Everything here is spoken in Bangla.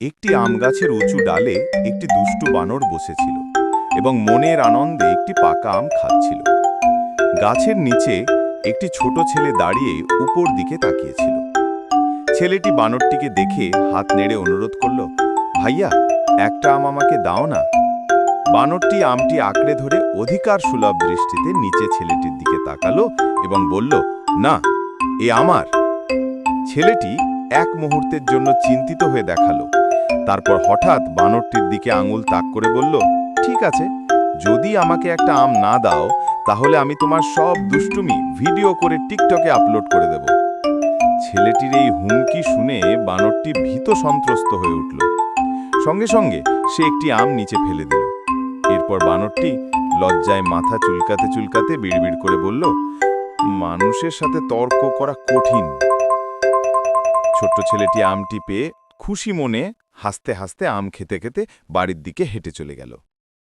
একটি আম গাছের উঁচু ডালে একটি দুষ্টু বানর বসেছিল এবং মনের আনন্দে একটি পাকা আম খাচ্ছিল। গাছের নিচে একটি ছোট ছেলে দাঁড়িয়ে উপর দিকে তাকিয়েছিল। ছেলেটি বানরটিকে দেখে হাত নেড়ে অনুরোধ করল, ভাইয়া, একটা আম আমাকে দাও না। বানরটি আমটি আঁকড়ে ধরে অধিকার সুলভ দৃষ্টিতে নিচে ছেলেটির দিকে তাকালো এবং বলল, না, এ আমার। ছেলেটি এক মুহূর্তের জন্য চিন্তিত হয়ে দেখাল। তারপর হঠাৎ বানরটির দিকে আঙুল তাক করে বলল, ঠিক আছে, যদি আমাকে একটা আম না দাও, তাহলে আমি তোমার সব দুষ্টুমি ভিডিও করে টিকটকে আপলোড করে দেব ছেলেটির এই হুমকি শুনে বানরটি ভীত সন্ত্রস্ত হয়ে উঠল। সঙ্গে সঙ্গে সে একটি আম নিচে ফেলে দিল। এরপর বানরটি লজ্জায় মাথা চুলকাতে চুলকাতে বিড়বিড় করে বলল, মানুষের সাথে তর্ক করা কঠিন ছোট্ট ছেলেটি আমটি পেয়ে খুশি মনে হাসতে হাসতে আম খেতে খেতে বাড়ির দিকে হেঁটে চলে গেল।